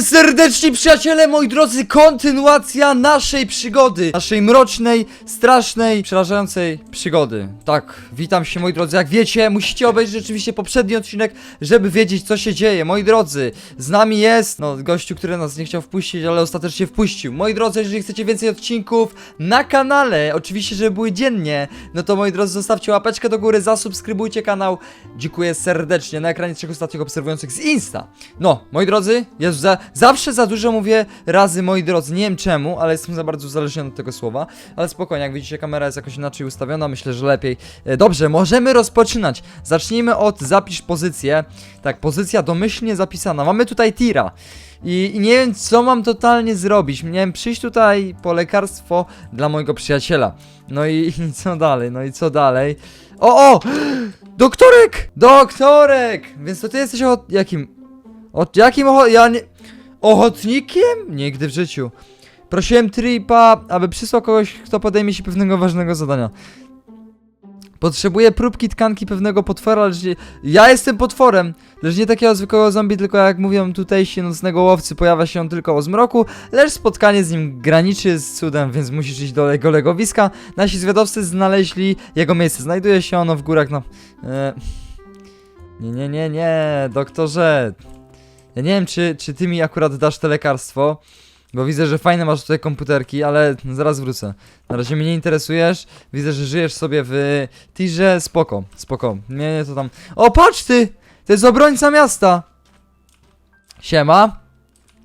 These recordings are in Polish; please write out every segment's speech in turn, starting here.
Witamy serdecznie przyjaciele, moi drodzy, kontynuacja naszej przygody Naszej mrocznej, strasznej, przerażającej przygody. Tak, witam się moi drodzy, jak wiecie, musicie obejrzeć rzeczywiście poprzedni odcinek Żeby wiedzieć co się dzieje, moi drodzy Z nami jest, no, gościu, który nas nie chciał wpuścić, ale ostatecznie wpuścił. Moi drodzy, jeżeli chcecie więcej odcinków na kanale Oczywiście, żeby były dziennie No to moi drodzy, zostawcie łapeczkę do góry, zasubskrybujcie kanał. Dziękuję serdecznie. Na ekranie trzech ostatnich obserwujących z Insta. No, moi drodzy, jest za, zawsze za dużo mówię razy moi drodzy, nie wiem czemu, ale jestem za bardzo uzależniony od tego słowa Ale spokojnie, jak widzicie kamera jest jakoś inaczej ustawiona, myślę, że lepiej E, Dobrze, możemy rozpoczynać Zacznijmy od zapisz pozycję Tak, pozycja domyślnie zapisana Mamy tutaj tira i, nie wiem, co mam totalnie zrobić. Miałem przyjść tutaj po lekarstwo dla mojego przyjaciela. No i, co dalej? No i co dalej? O, o! Doktorek! Doktorek! Więc to ty jesteś o jakim? O jakim ocho... Ja nie... Ochotnikiem? Nigdy w życiu. Prosiłem Tripa, aby przysłał kogoś, kto podejmie się pewnego ważnego zadania. Potrzebuję próbki tkanki pewnego potwora, lecz nie... Ja jestem potworem! Lecz nie takiego zwykłego zombie, tylko jak mówią tutejsi nocnego łowcy, pojawia się on tylko o zmroku, lecz spotkanie z nim graniczy z cudem, więc musisz iść do jego legowiska. Nasi zwiadowcy znaleźli jego miejsce. Znajduje się ono w górach, no... Nie, nie, nie, nie, doktorze. Ja nie wiem, czy, czy ty mi akurat dasz te lekarstwo, bo widzę, że fajne masz tutaj komputerki, ale zaraz wrócę. Na razie mnie nie interesujesz, widzę, że żyjesz sobie w tirze, spoko, spoko. Nie, nie, to tam... O, patrz ty! To jest obrońca miasta! Siema.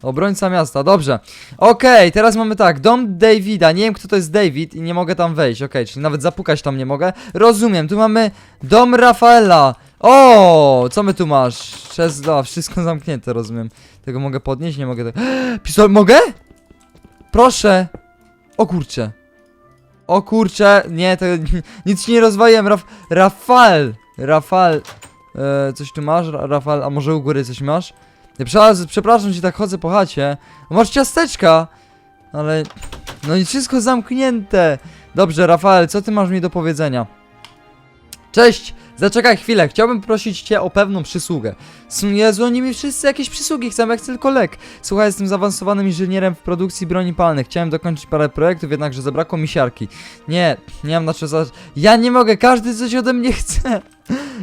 Obrońca miasta, dobrze. Okej, teraz mamy tak, dom Davida, nie wiem kto to jest David i nie mogę tam wejść, okej, czyli nawet zapukać tam nie mogę. Rozumiem, tu mamy dom Rafaela. O, co my tu masz? Czesla, wszystko zamknięte, rozumiem. Tego mogę podnieść, nie mogę tego... Pistol, mogę? Proszę. O kurcze. O kurcze, nie, to nic nie rozwaliłem, Raf, Rafal, Rafal, e, coś tu masz, Ra- Rafal, a może u góry coś masz? Nie, przepraszam, że tak chodzę po chacie. Masz ciasteczka! Ale... No i wszystko zamknięte. Dobrze, Rafael, co ty masz mi do powiedzenia? Cześć! Zaczekaj chwilę, chciałbym prosić cię o pewną przysługę. Jezu, oni mi wszyscy jakieś przysługi chcą, jak chcę tylko lek. Słuchaj, jestem zaawansowanym inżynierem w produkcji broni palnych. Chciałem dokończyć parę projektów, jednakże zabrakło mi siarki. Nie, nie mam na czym za... Ja nie mogę, każdy coś ode mnie chce.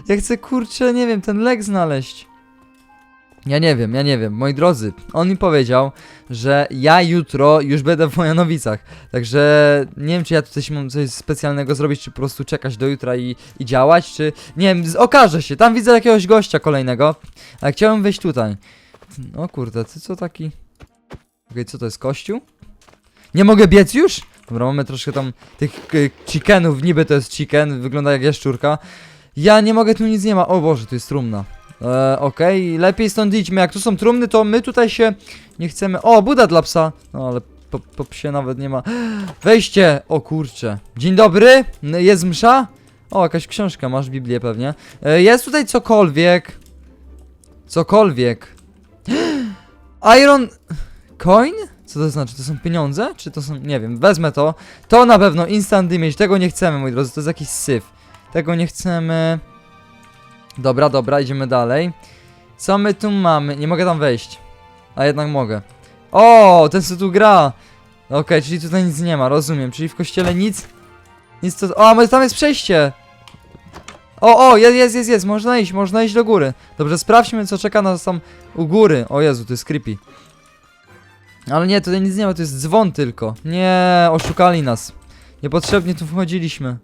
Ja chcę, kurczę, nie wiem, ten lek znaleźć. Ja nie wiem, ja nie wiem, moi drodzy, on mi powiedział, że ja jutro już będę w Wojanowicach, także nie wiem, czy ja tutaj mam coś specjalnego zrobić, czy po prostu czekać do jutra i, i działać, czy, nie wiem, okaże się, tam widzę jakiegoś gościa kolejnego, ale chciałem wejść tutaj. O kurde, ty co taki? Okej, co to jest, kościół? Nie mogę biec już? Dobra, mamy troszkę tam tych chickenów, niby to jest chicken, wygląda jak jaszczurka. Ja nie mogę, tu nic nie ma, o Boże, tu jest trumna. E, Okej, lepiej stąd idźmy. Jak tu są trumny, to my tutaj się nie chcemy. O, Buda dla psa. No ale po, po psie nawet nie ma. Wejście! O kurcze. Dzień dobry. Jest msza? O, jakaś książka, masz Biblię pewnie. E, jest tutaj cokolwiek. Cokolwiek. Iron. Coin? Co to znaczy? To są pieniądze? Czy to są. Nie wiem, wezmę to. To na pewno instant image. Tego nie chcemy, moi drodzy. To jest jakiś syf. Tego nie chcemy. Dobra, dobra, idziemy dalej. Co my tu mamy? Nie mogę tam wejść. A jednak mogę. O, ten co tu gra. Okej, czyli tutaj nic nie ma, rozumiem. Czyli w kościele nic. Nic to. O, ale tam jest przejście. O, o, jest, jest, jest, jest. Można iść, można iść do góry. Dobrze, sprawdźmy, co czeka nas tam u góry. O Jezu, to jest creepy. Ale nie, tutaj nic nie ma, to jest dzwon tylko. Nie, oszukali nas. Niepotrzebnie tu wchodziliśmy.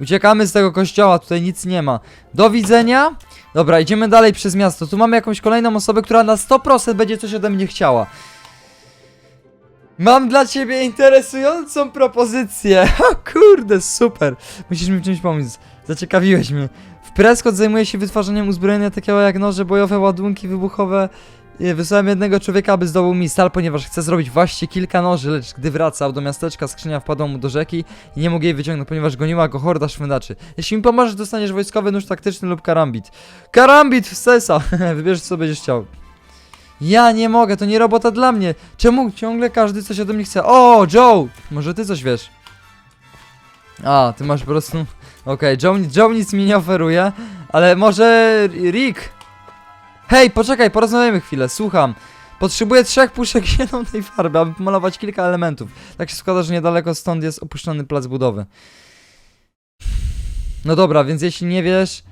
Uciekamy z tego kościoła, tutaj nic nie ma. Do widzenia. Dobra, idziemy dalej przez miasto. Tu mamy jakąś kolejną osobę, która na 100% będzie coś ode mnie chciała. Mam dla ciebie interesującą propozycję. O kurde, super. Musisz mi w czymś pomóc. Zaciekawiłeś mnie. W Prescott zajmuje się wytwarzaniem uzbrojenia takiego jak noże bojowe, ładunki wybuchowe. Wysłałem jednego człowieka, aby zdobył mi stal, ponieważ chce zrobić właśnie kilka noży, lecz gdy wracał do miasteczka, skrzynia wpadła mu do rzeki i nie mógł jej wyciągnąć, ponieważ goniła go horda szmydaczy. Jeśli mi pomożesz, dostaniesz wojskowy nóż taktyczny lub karambit. Karambit w sesa! Wybierz co będziesz chciał. Ja nie mogę, to nie robota dla mnie. Czemu ciągle każdy coś ode mnie chce? O, Joe! Może ty coś wiesz? A, ty masz po prostu... Okej, Joe, Joe nic mi nie oferuje, ale może Rick? Hej, poczekaj, porozmawiamy chwilę, słucham. Potrzebuję trzech puszek zielonej farby, aby pomalować kilka elementów. Tak się składa, że niedaleko stąd jest opuszczony plac budowy. No dobra, więc jeśli nie wiesz,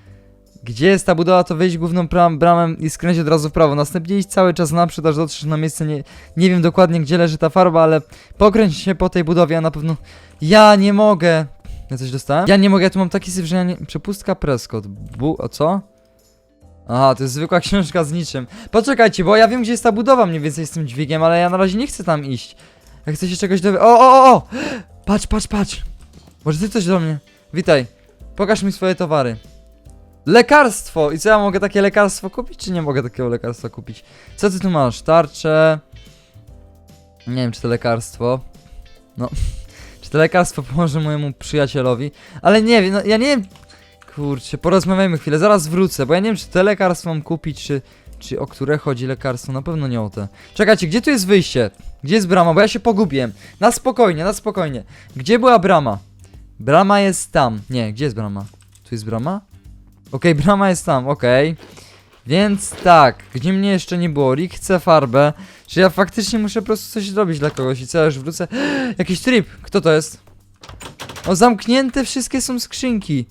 gdzie jest ta budowa, to wyjść główną bram, bramę i skręć od razu w prawo. Następnie idź cały czas naprzód, aż dotrzesz na miejsce. Nie, nie wiem dokładnie, gdzie leży ta farba, ale pokręć się po tej budowie, a na pewno... Ja nie mogę! Ja coś dostałem? Ja nie mogę, ja tu mam taki syf, że ja nie... Przepustka Prescott. Bu... O co? Aha, to jest zwykła książka z niczym. Poczekajcie, bo ja wiem, gdzie jest ta budowa mniej więcej z tym dźwigiem, ale ja na razie nie chcę tam iść. Ja chcę się czegoś dowiedzieć. O, o, o, o! Patrz, patrz, patrz! Może ty coś do mnie? Witaj. Pokaż mi swoje towary. Lekarstwo! I co ja mogę takie lekarstwo kupić, czy nie mogę takiego lekarstwa kupić? Co ty tu masz? Tarcze. Nie wiem, czy to lekarstwo. No. czy to lekarstwo pomoże mojemu przyjacielowi? Ale nie wiem, no ja nie wiem. Kurczę, porozmawiajmy chwilę, zaraz wrócę, bo ja nie wiem, czy te lekarstwo mam kupić, czy. Czy o które chodzi lekarstwo? Na pewno nie o te. Czekajcie, gdzie tu jest wyjście? Gdzie jest brama? Bo ja się pogubiłem. Na spokojnie, na spokojnie. Gdzie była brama? Brama jest tam. Nie, gdzie jest brama? Tu jest brama? Okej, brama jest tam, okej. Więc tak, gdzie mnie jeszcze nie było? Rick chce farbę. Czy ja faktycznie muszę po prostu coś zrobić dla kogoś i co, ja już wrócę? Jakiś trip, kto to jest? O, zamknięte wszystkie są skrzynki.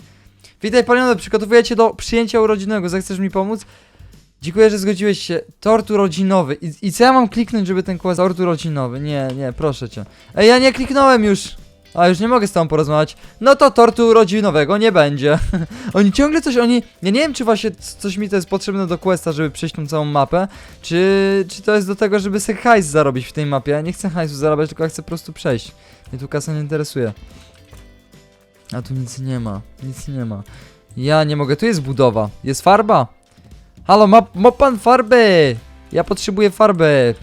Witaj panione, przygotowuję cię do przyjęcia urodzinnego, zechcesz mi pomóc? Dziękuję, że zgodziłeś się. Tort urodzinowy. I, I co ja mam kliknąć, żeby ten quest... Tort urodzinowy. Nie, nie, proszę cię. Ej, ja nie kliknąłem już. A, już nie mogę z tobą porozmawiać. No to tortu urodzinowego nie będzie. oni ciągle coś, oni... Ja nie wiem, czy właśnie coś mi to jest potrzebne do questa, żeby przejść tą całą mapę, czy, czy to jest do tego, żeby sobie hajs zarobić w tej mapie. Ja nie chcę hajsu zarabiać, tylko ja chcę po prostu przejść. Mnie tu kasa nie interesuje. A tu nic nie ma, nic nie ma. Ja nie mogę, tu jest budowa. Jest farba? Halo, ma, ma pan farbę! Ja potrzebuję farby,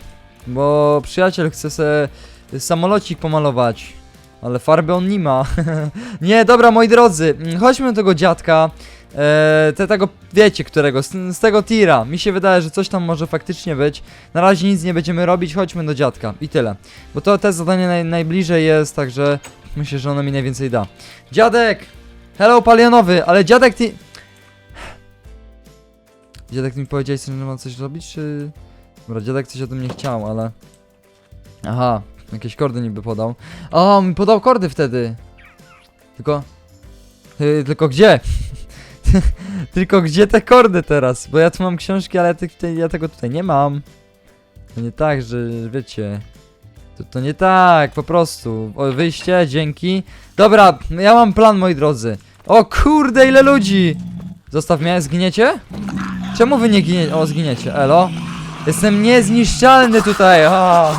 bo przyjaciel chce se samolocik pomalować. Ale farby on nie ma. nie, dobra, moi drodzy, mm, chodźmy do tego dziadka. E, te, tego, wiecie którego, z, z tego tira. Mi się wydaje, że coś tam może faktycznie być. Na razie nic nie będziemy robić, chodźmy do dziadka i tyle. Bo to te zadanie naj, najbliżej jest, także myślę, że ono mi najwięcej da. Dziadek! Hello, palionowy, ale dziadek ty... Dziadek mi powiedziałeś, że ma coś robić, czy... Dobra, dziadek coś ode mnie chciał, ale... Aha, jakieś kordy niby podał. O, mi podał kordy wtedy. Tylko... Tylko gdzie? tylko gdzie te kordy teraz? Bo ja tu mam książki, ale ty, ja tego tutaj nie mam. To nie tak, że wiecie... To, to nie tak, po prostu. O, wyjście, dzięki. Dobra, ja mam plan, moi drodzy. O kurde, ile ludzi! Zostaw mnie, zginiecie? Czemu wy nie giniecie? O, zginiecie, elo. Jestem niezniszczalny tutaj, o.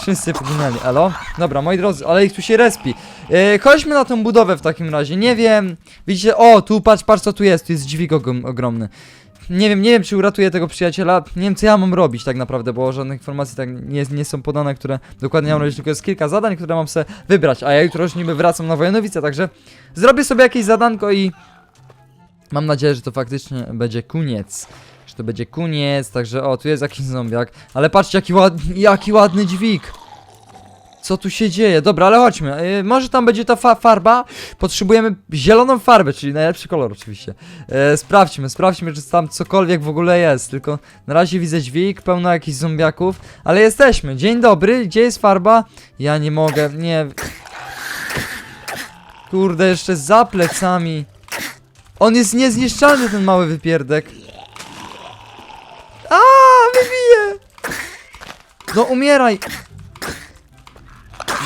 Wszyscy poginęli, elo. Dobra, moi drodzy, ale ich tu się respi. Yy, chodźmy na tą budowę w takim razie, nie wiem. Widzicie, o, tu patrz, patrz co tu jest, tu jest dźwig ogrom, ogromny. Nie wiem, nie wiem czy uratuję tego przyjaciela, nie wiem co ja mam robić tak naprawdę, bo żadnych informacji tak nie, nie są podane, które dokładnie mam robić, tylko jest kilka zadań, które mam sobie wybrać, a ja jutro już niby wracam na Wojanowice, także zrobię sobie jakieś zadanko i mam nadzieję, że to faktycznie będzie koniec. To będzie koniec, także o, tu jest jakiś zombiak, ale patrzcie jaki ładny, jaki ładny dźwig. Co tu się dzieje? Dobra, ale chodźmy. Yy, może tam będzie ta fa farba. Potrzebujemy zieloną farbę, czyli najlepszy kolor oczywiście. Yy, sprawdźmy, sprawdźmy, czy tam cokolwiek w ogóle jest. Tylko na razie widzę dźwig, pełno jakichś zombiaków, ale jesteśmy. Dzień dobry, gdzie jest farba? Ja nie mogę, nie. Kurde, jeszcze za plecami. On jest niezniszczalny, ten mały wypierdek. A, wybije! No umieraj!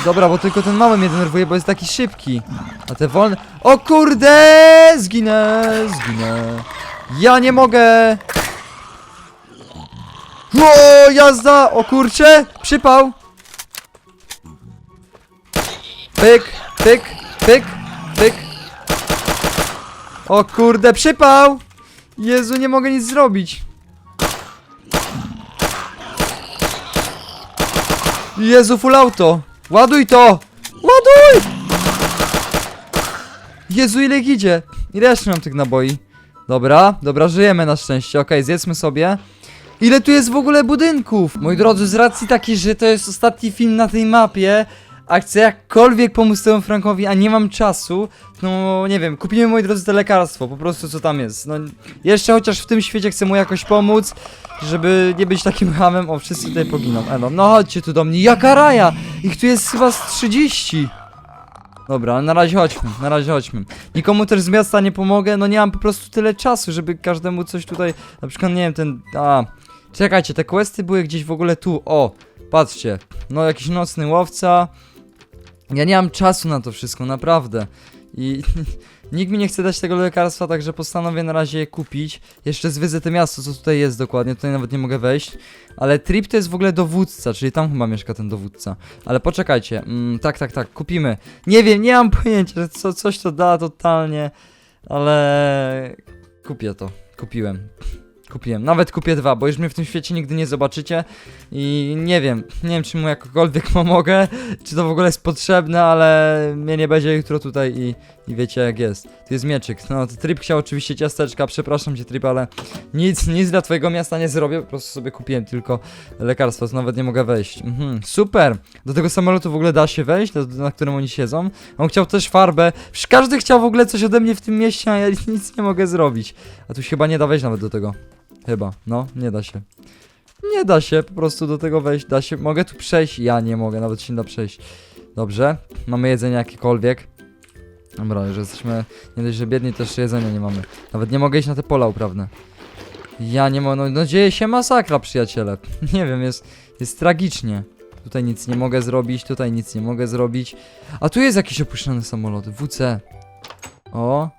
Dobra, bo tylko ten mały mnie denerwuje, bo jest taki szybki. A te wolne... O kurde! Zginę, zginę. Ja nie mogę! O, jazda! O kurcze! Przypał! Pyk, pyk, pyk, pyk. O kurde, przypał! Jezu, nie mogę nic zrobić. Jezu, full auto! Ładuj to! Ładuj! Jezu, ile idzie? Ile jeszcze mam tych naboi? Dobra, dobra, żyjemy na szczęście. Okej, zjedzmy sobie. Ile tu jest w ogóle budynków? Moi drodzy, z racji takiej, że to jest ostatni film na tej mapie, a chcę jakkolwiek pomóc temu Frankowi, a nie mam czasu, no nie wiem, kupimy moi drodzy te lekarstwo, po prostu co tam jest. No jeszcze chociaż w tym świecie chcę mu jakoś pomóc, żeby nie być takim hamem. O, wszyscy tutaj poginą. Elo, no chodźcie tu do mnie. Jaka raja! Ich tu jest chyba z 30. Dobra, na razie chodźmy, na razie chodźmy. Nikomu też z miasta nie pomogę, no nie mam po prostu tyle czasu, żeby każdemu coś tutaj, na przykład, nie wiem, ten, a... Czekajcie, te questy były gdzieś w ogóle tu, o, patrzcie. No, jakiś nocny łowca. Ja nie mam czasu na to wszystko, naprawdę. I nikt mi nie chce dać tego lekarstwa, także postanowię na razie je kupić. Jeszcze zwiedzę to miasto, co tutaj jest dokładnie, tutaj nawet nie mogę wejść. Ale Trip to jest w ogóle dowódca, czyli tam chyba mieszka ten dowódca. Ale poczekajcie, mm, tak, tak, tak, kupimy. Nie wiem, nie mam pojęcia, co, coś to da totalnie, ale kupię to, kupiłem. Kupiłem, nawet kupię dwa, bo już mnie w tym świecie nigdy nie zobaczycie i nie wiem, nie wiem czy mu jakkolwiek pomogę, czy to w ogóle jest potrzebne, ale mnie nie będzie jutro tutaj i, i wiecie jak jest. Tu jest mieczyk, no to Trip chciał oczywiście ciasteczka, przepraszam cię Trip, ale nic, nic dla twojego miasta nie zrobię, po prostu sobie kupiłem tylko lekarstwo, to nawet nie mogę wejść. Mhm, super, do tego samolotu w ogóle da się wejść, na którym oni siedzą. On chciał też farbę, każdy chciał w ogóle coś ode mnie w tym mieście, a ja nic nie mogę zrobić. A tu się chyba nie da wejść nawet do tego. Chyba, no, nie da się. Nie da się po prostu do tego wejść, da się, mogę tu przejść, ja nie mogę, nawet się nie da przejść. Dobrze, mamy jedzenie jakiekolwiek. Dobra, już jesteśmy, nie dość, że biedni, też jedzenia nie mamy. Nawet nie mogę iść na te pola uprawne. Ja nie mogę, no, no dzieje się masakra, przyjaciele. Nie wiem, jest, jest tragicznie. Tutaj nic nie mogę zrobić, tutaj nic nie mogę zrobić. A tu jest jakiś opuszczony samolot, WC. O.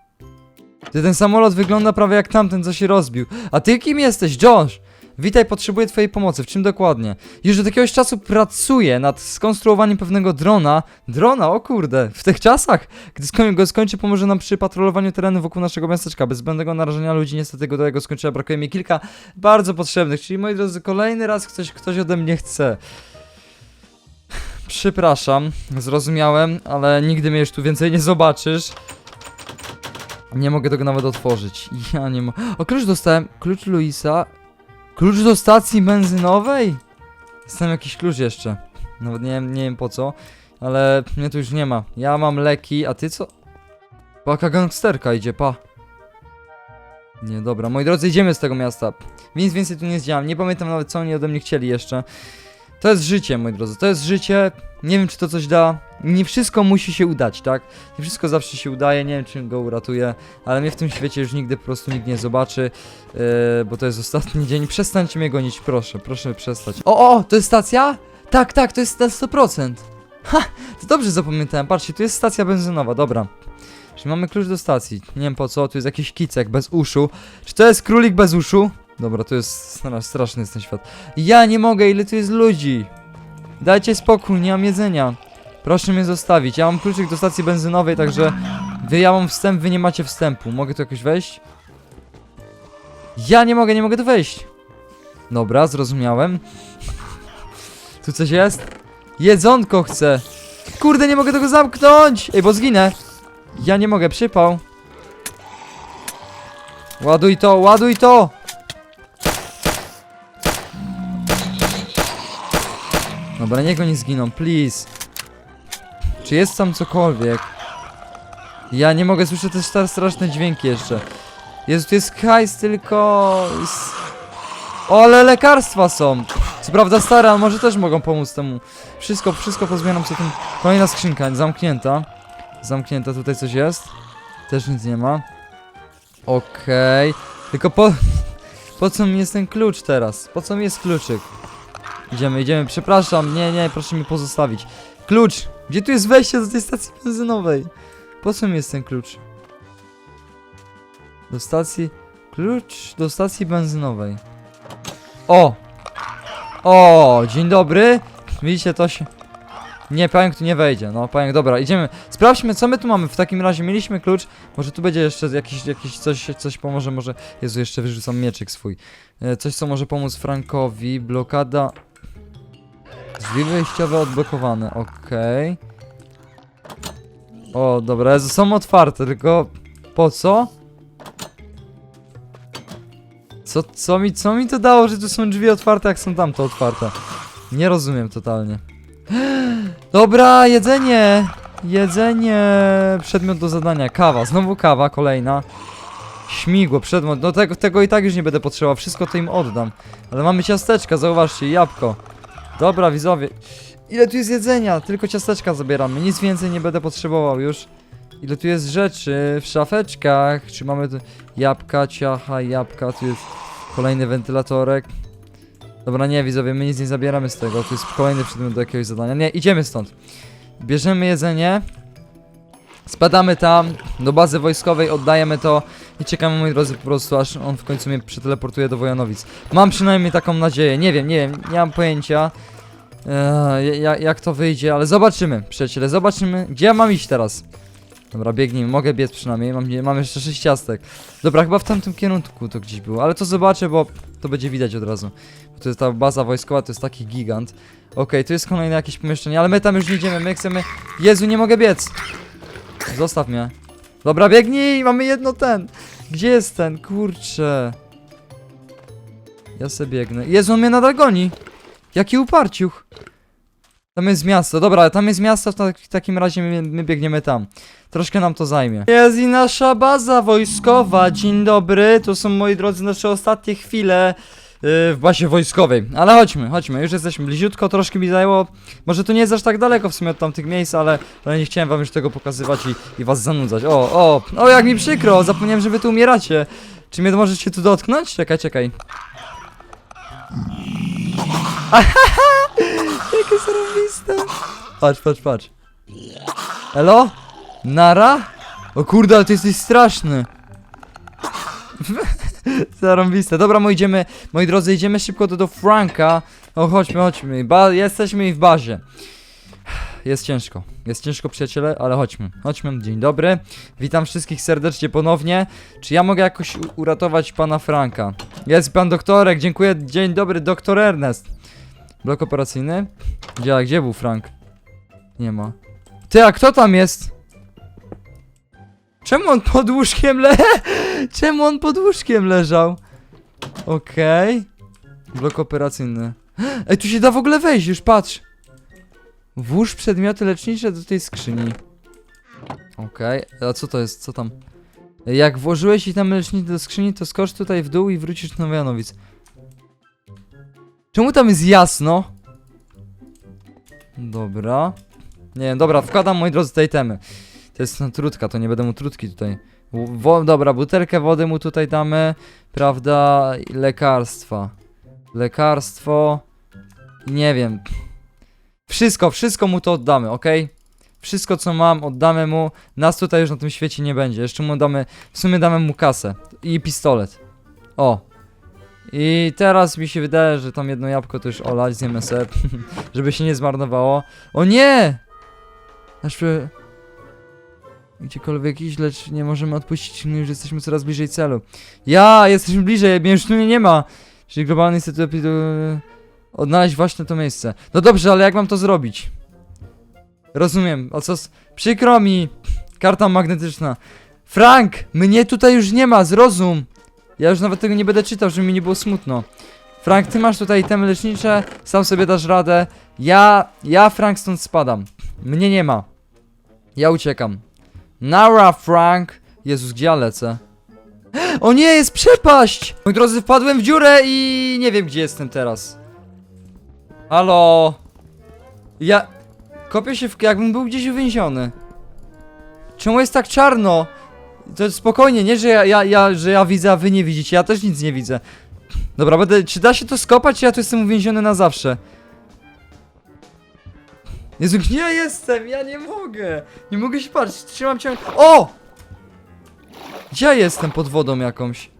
Ty, ten samolot wygląda prawie jak tamten, co się rozbił. A ty kim jesteś, Josh? Witaj, potrzebuję twojej pomocy. W czym dokładnie? Już od jakiegoś czasu pracuję nad skonstruowaniem pewnego drona. Drona, o kurde, w tych czasach. Gdy skoń go skończę, pomoże nam przy patrolowaniu terenu wokół naszego miasteczka. Bez zbędnego narażenia ludzi, niestety go do jego skończenia brakuje mi kilka bardzo potrzebnych. Czyli moi drodzy, kolejny raz ktoś, ktoś ode mnie chce. Przepraszam, zrozumiałem, ale nigdy mnie już tu więcej nie zobaczysz. Nie mogę tego nawet otworzyć. Ja nie mogę. O, klucz dostałem. Klucz Luisa. Klucz do stacji benzynowej? Jest tam jakiś klucz jeszcze. Nawet nie nie wiem po co. Ale mnie tu już nie ma. Ja mam leki, a ty co? Paka gangsterka idzie, pa. Nie, dobra. Moi drodzy, idziemy z tego miasta. Więc więcej tu nie zdziałam. Nie pamiętam nawet, co oni ode mnie chcieli jeszcze. To jest życie, moi drodzy. To jest życie. Nie wiem, czy to coś da. Nie wszystko musi się udać, tak? Nie wszystko zawsze się udaje. Nie wiem, czy go uratuje. Ale mnie w tym świecie już nigdy po prostu nikt nie zobaczy. Yy, bo to jest ostatni dzień. Przestańcie mnie gonić, proszę. Proszę przestać. O, o! To jest stacja? Tak, tak, to jest na 100%. Ha! To dobrze zapamiętałem. Patrzcie, tu jest stacja benzynowa. Dobra. Czyli mamy klucz do stacji. Nie wiem po co. Tu jest jakiś kicek bez uszu. Czy to jest królik bez uszu? Dobra, to jest stra- straszny jest ten świat. Ja nie mogę, ile tu jest ludzi. Dajcie spokój, nie mam jedzenia. Proszę mnie zostawić. Ja mam kluczyk do stacji benzynowej, także wy ja mam wstęp, wy nie macie wstępu. Mogę tu jakoś wejść? Ja nie mogę, nie mogę tu wejść. Dobra, zrozumiałem. Tu coś jest? Jedzonko chcę. Kurde, nie mogę tego zamknąć. Ej, bo zginę. Ja nie mogę, przypał. Ładuj to, ładuj to! Dobra, niech oni zginą, please. Czy jest tam cokolwiek? Ja nie mogę słyszeć te star- straszne dźwięki jeszcze. Jezu, tu jest hajs tylko... ale lekarstwa są! Co prawda stare, ale może też mogą pomóc temu. Wszystko, wszystko pozmieniam co tym... Kolejna skrzynka, zamknięta. Zamknięta, tutaj coś jest? Też nic nie ma. Okej. Tylko po... Po co mi jest ten klucz teraz? Po co mi jest kluczyk? Idziemy, idziemy, przepraszam, nie, nie, proszę mi pozostawić. Klucz! Gdzie tu jest wejście do tej stacji benzynowej? Po co mi jest ten klucz? Do stacji... Klucz do stacji benzynowej. O! O, dzień dobry. Widzicie, to się... Nie, pająk tu nie wejdzie. No, pająk, dobra, idziemy. Sprawdźmy, co my tu mamy. W takim razie mieliśmy klucz. Może tu będzie jeszcze jakiś, jakiś coś, coś pomoże, może... Jezu, jeszcze wyrzucam mieczyk swój. E, Coś, co może pomóc Frankowi. Blokada... Drzwi wejściowe odblokowane, okej. O, dobra, są otwarte, tylko... Po co? Co, co mi, co mi to dało, że tu są drzwi otwarte, jak są tamte otwarte? Nie rozumiem totalnie. Dobra, jedzenie! Jedzenie! Przedmiot do zadania. Kawa, znowu kawa, kolejna. Śmigło, przedmiot. No tego, tego i tak już nie będę potrzebował. Wszystko to im oddam. Ale mamy ciasteczka, zauważcie, jabłko. Dobra, widzowie. Ile tu jest jedzenia? Tylko ciasteczka zabieramy. Nic więcej nie będę potrzebował już. Ile tu jest rzeczy w szafeczkach? Czy mamy tu jabłka, ciacha, jabłka? Tu jest kolejny wentylatorek. Dobra, nie widzowie, my nic nie zabieramy z tego. Tu jest kolejny przedmiot do jakiegoś zadania. Nie, idziemy stąd. Bierzemy jedzenie. Spadamy tam do bazy wojskowej, oddajemy to i czekamy, moi drodzy, po prostu aż on w końcu mnie przeteleportuje do Wojanowic. Mam przynajmniej taką nadzieję. Nie wiem, nie wiem, nie mam pojęcia. Eee, ja- jak to wyjdzie, ale zobaczymy, przyjaciele, zobaczymy. Gdzie ja mam iść teraz? Dobra, biegnij, mogę biec przynajmniej, mam, mam jeszcze 6 ciastek. Dobra, chyba w tamtym kierunku to gdzieś było, ale to zobaczę, bo to będzie widać od razu. Bo to jest ta baza wojskowa, to jest taki gigant. Okej, tu jest kolejne jakieś pomieszczenie, ale my tam już nie idziemy, my chcemy... Jezu, nie mogę biec! Zostaw mnie. Dobra, biegnij, mamy jedno ten. Gdzie jest ten? Kurczę. Ja se biegnę. Jezu, on mnie nadal goni. Jaki uparciuch. Tam jest miasto, dobra, tam jest miasto, w, w takim razie my, my biegniemy tam. Troszkę nam to zajmie. Jest i nasza baza wojskowa, dzień dobry, to są moi drodzy nasze ostatnie chwile w bazie wojskowej. Ale chodźmy, chodźmy, już jesteśmy bliziutko, troszkę mi zajęło, może to nie jest aż tak daleko w sumie od tamtych miejsc, ale, ale nie chciałem wam już tego pokazywać i, i was zanudzać. O, o, o, jak mi przykro, zapomniałem, że wy tu umieracie. Czy mnie możecie tu dotknąć? Czekaj, czekaj. Jakie zarobiste. Patrz, patrz, patrz. Elo? Nara? O kurde, ale ty jesteś straszny. Zarąbiste. Dobra, moi idziemy, moi drodzy, idziemy szybko do, do Franka. O, chodźmy, chodźmy. Ba jesteśmy w bazie. Jest ciężko. Jest ciężko, przyjaciele, ale chodźmy. Chodźmy. Dzień dobry. Witam wszystkich serdecznie ponownie. Czy ja mogę jakoś uratować pana Franka? Jest pan doktorek, dziękuję. Dzień dobry, doktor Ernest. Blok operacyjny? Gdzie, gdzie był Frank? Nie ma. Ty, a kto tam jest? Czemu on pod łóżkiem le... Czemu on pod łóżkiem leżał? Okej. Blok operacyjny. Ej, tu się da w ogóle wejść, już patrz. Włóż przedmioty lecznicze do tej skrzyni. Okej, a co to jest? Co tam? Jak włożyłeś ich tam lecznicze do skrzyni, to skocz tutaj w dół i wrócisz do Janowic. Czemu tam jest jasno? Dobra. Nie wiem, dobra, wkładam moi drodzy tej temy. To jest no, to nie będę mu tutaj. Wo dobra, butelkę wody mu tutaj damy, prawda? Lekarstwa. Lekarstwo. Nie wiem. Wszystko, wszystko mu to oddamy, ok? Wszystko co mam, oddamy mu. Nas tutaj już na tym świecie nie będzie. Jeszcze mu damy, w sumie damy mu kasę. I pistolet. O. I teraz mi się wydaje, że tam jedno jabłko to już olać, zjemy sobie, żeby się nie zmarnowało. O nie! Aż przy... Gdziekolwiek iść, lecz nie możemy odpuścić, no już jesteśmy coraz bliżej celu. Ja, jesteśmy bliżej, mnie już tu nie ma. Czyli globalny instytut epidu- odnaleźć właśnie to miejsce. No dobrze, ale jak mam to zrobić? Rozumiem, o co... Przykro mi! Karta magnetyczna. Frank! Mnie tutaj już nie ma, zrozum! Ja już nawet tego nie będę czytał, żeby mi nie było smutno. Frank, ty masz tutaj temy lecznicze, sam sobie dasz radę. Ja, ja Frank stąd spadam. Mnie nie ma. Ja uciekam. Nara, Frank! Jezus, gdzie ja lecę? O nie, jest przepaść! Moi drodzy, wpadłem w dziurę i nie wiem, gdzie jestem teraz. Halo? Ja... Kopię się w... jakbym był gdzieś uwięziony. Czemu jest tak czarno? To spokojnie, nie, że ja, ja, ja, że ja widzę, a wy nie widzicie. Ja też nic nie widzę. Dobra, będę... Czy da się to skopać, czy ja tu jestem uwięziony na zawsze? Jezu, gdzie jestem? Ja nie mogę. Nie mogę się patrzeć. Trzymam cię... O! Gdzie ja jestem pod wodą jakąś?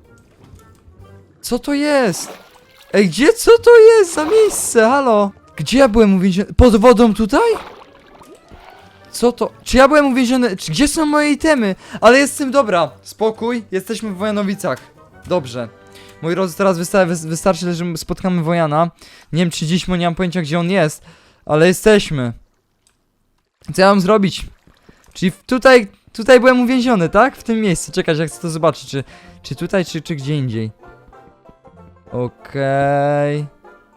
Co to jest? Ej, gdzie? Co to jest za miejsce? Halo? Gdzie ja byłem uwięziony? Pod wodą tutaj? Co to? Czy ja byłem uwięziony? Czy, gdzie są moje itemy? Ale jestem dobra. Spokój. Jesteśmy w Wojanowicach. Dobrze. Moi drodzy, teraz wysta wy wystarczy, że spotkamy Wojana. Nie wiem, czy dziś, bo nie mam pojęcia, gdzie on jest. Ale jesteśmy. Co ja mam zrobić? Czyli tutaj, tutaj byłem uwięziony, tak? W tym miejscu. Czekać, jak chcę to zobaczyć, czy, czy tutaj, czy, czy gdzie indziej. Okej.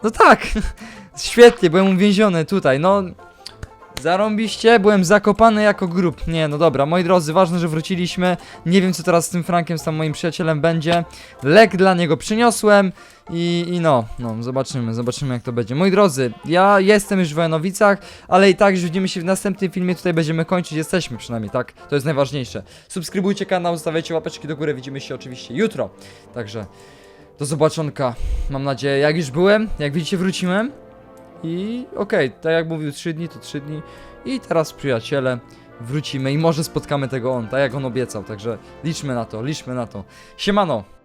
No tak. Świetnie, byłem uwięziony tutaj, no... Zarąbiście, byłem zakopany jako grób. Nie, no dobra, moi drodzy, ważne, że wróciliśmy. Nie wiem, co teraz z tym Frankiem, z tam moim przyjacielem będzie. Lek dla niego przyniosłem i, i no, no, zobaczymy, zobaczymy jak to będzie. Moi drodzy, ja jestem już w Wojanowicach, ale i tak już widzimy się w następnym filmie, tutaj będziemy kończyć, jesteśmy przynajmniej, tak? To jest najważniejsze. Subskrybujcie kanał, zostawiajcie łapeczki do góry, widzimy się oczywiście jutro. Także, do zobaczonka, mam nadzieję. Jak już byłem, jak widzicie, wróciłem. I okej, tak jak mówił, 3 dni to 3 dni. I teraz przyjaciele, wrócimy i może spotkamy tego on, tak jak on obiecał. Także liczmy na to, liczmy na to. Siemano!